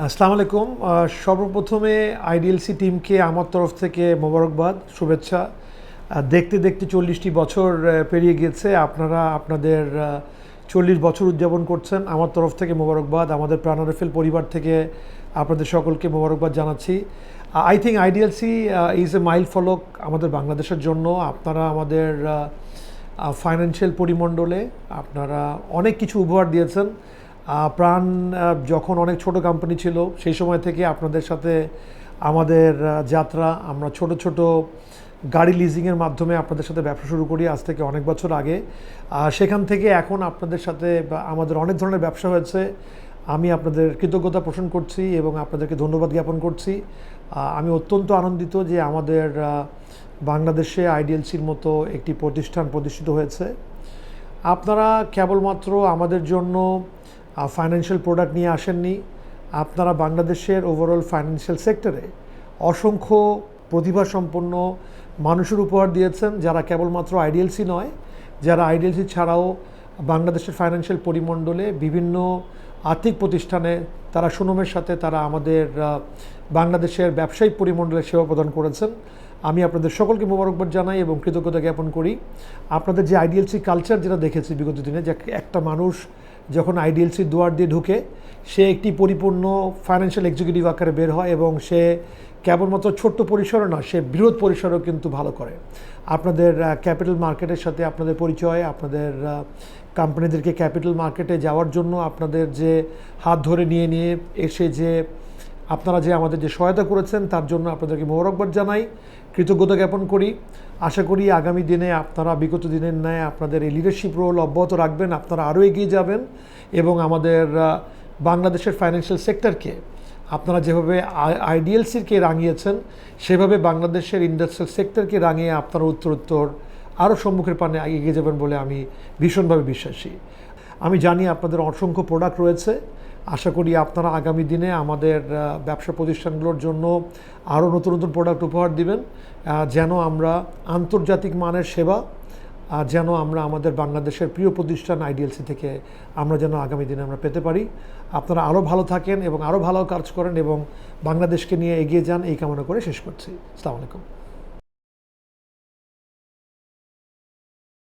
আসসালামু আলাইকুম। সর্বপ্রথমে আইডিএলসি টিমকে আমার তরফ থেকে মোবারকবাদ, শুভেচ্ছা। দেখতে দেখতে চল্লিশটি বছর পেরিয়ে গিয়েছে। আপনারা আপনাদের চল্লিশ বছর উদযাপন করছেন। আমার তরফ থেকে মোবারকবাদ। আমাদের প্রাণরেফেল পরিবার থেকে আপনাদের সকলকে মোবারকবাদ জানাচ্ছি। I think IDLC is a mile ফলক আমাদের বাংলাদেশের জন্য। আপনারা আমাদের ফাইন্যান্সিয়াল পরিমণ্ডলে আপনারা অনেক কিছু উপহার দিয়েছেন। প্রাণ যখন অনেক ছোট কোম্পানি ছিল, সেই সময় থেকে আপনাদের সাথে আমাদের যাত্রা, আমরা ছোট ছোট গাড়ি লিজিংয়ের মাধ্যমে আপনাদের সাথে ব্যবসা শুরু করি, আজ থেকে অনেক বছর আগে। সেখান থেকে এখন আপনাদের সাথে আমাদের অনেক ধরনের ব্যবসা হয়েছে। আমি আপনাদের কৃতজ্ঞতা পোষণ করছি এবং আপনাদেরকে ধন্যবাদ জ্ঞাপন করছি। আমি অত্যন্ত আনন্দিত যে আমাদের বাংলাদেশে আইডিএলসির মতো একটি প্রতিষ্ঠান প্রতিষ্ঠিত হয়েছে। আপনারা কেবলমাত্র আমাদের জন্য ফাইন্যান্সিয়াল প্রোডাক্ট নিয়ে আসেননি। আপনারা বাংলাদেশের ওভারঅল ফাইন্যান্সিয়াল সেক্টরে অসংখ্য প্রতিভাসম্পন্ন মানুষের উপহার দিয়েছেন, যারা কেবলমাত্র আইডিএলসি নয়, যারা আইডিএলসি ছাড়াও বাংলাদেশের ফাইন্যান্সিয়াল পরিমণ্ডলে বিভিন্ন আর্থিক প্রতিষ্ঠানে তারা সুনামের সাথে তারা আমাদের বাংলাদেশের ব্যবসায়িক পরিমণ্ডলে সেবা প্রদান করেছেন। আমি আপনাদের সকলকে মোবারকবাদ জানাই এবং কৃতজ্ঞতা জ্ঞাপন করি। আপনাদের যে আইডিএলসি কালচার যেটা দেখেছি বিগত দিনে, যে একটা মানুষ যখন আইডিএলসি দুয়ার দিয়ে ঢুকে, সে একটি পরিপূর্ণ ফাইন্যান্সিয়াল এক্সিকিউটিভ আকারে বের হয় এবং সে কেবলমাত্র ছোট্ট পরিসরে না সে বৃহৎ পরিসরও কিন্তু ভালো করে। আপনাদের ক্যাপিটাল মার্কেটের সাথে আপনাদের পরিচয়, আপনাদের কোম্পানিদেরকে ক্যাপিটাল মার্কেটে যাওয়ার জন্য আপনাদের যে হাত ধরে নিয়ে নিয়ে এসে যে আপনারা যে আমাদের যে সহায়তা করেছেন, তার জন্য আপনাদেরকে মোবারকবাদ জানাই। কৃতজ্ঞতা জ্ঞাপন করি। আশা করি আগামী দিনে আপনারা, বিগত দিনের ন্যায় আপনাদের এই লিডারশিপ রোল অব্যাহত রাখবেন, আপনারা আরও এগিয়ে যাবেন এবং আমাদের বাংলাদেশের ফাইন্যান্সিয়াল সেক্টরকে আপনারা যেভাবে আইডিএলসিকে রাঙিয়েছেন, সেভাবে বাংলাদেশের ইন্ডাস্ট্রিয়াল সেক্টরকে রাঙিয়ে আপনারা উত্তরোত্তর আরও সম্মুখের পানে এগিয়ে যাবেন বলে আমি ভীষণভাবে বিশ্বাসী। আমি জানি আপনাদের অসংখ্য প্রোডাক্ট রয়েছে। আশা করি আপনারা আগামী দিনে আমাদের ব্যবসা প্রতিষ্ঠানগুলোর জন্য আরও নতুন নতুন প্রোডাক্ট উপহার দিবেন। যেন আমরা আন্তর্জাতিক মানের সেবা যেন আমরা আমাদের বাংলাদেশের প্রিয় প্রতিষ্ঠান আইডিএলসি থেকে আমরা যেন আগামী দিনে আমরা পেতে পারি। আপনারা আরও ভালো থাকেন এবং আরও ভালো কাজ করেন এবং বাংলাদেশকে নিয়ে এগিয়ে যান, এই কামনা করে শেষ করছি। আসসালামু আলাইকুম।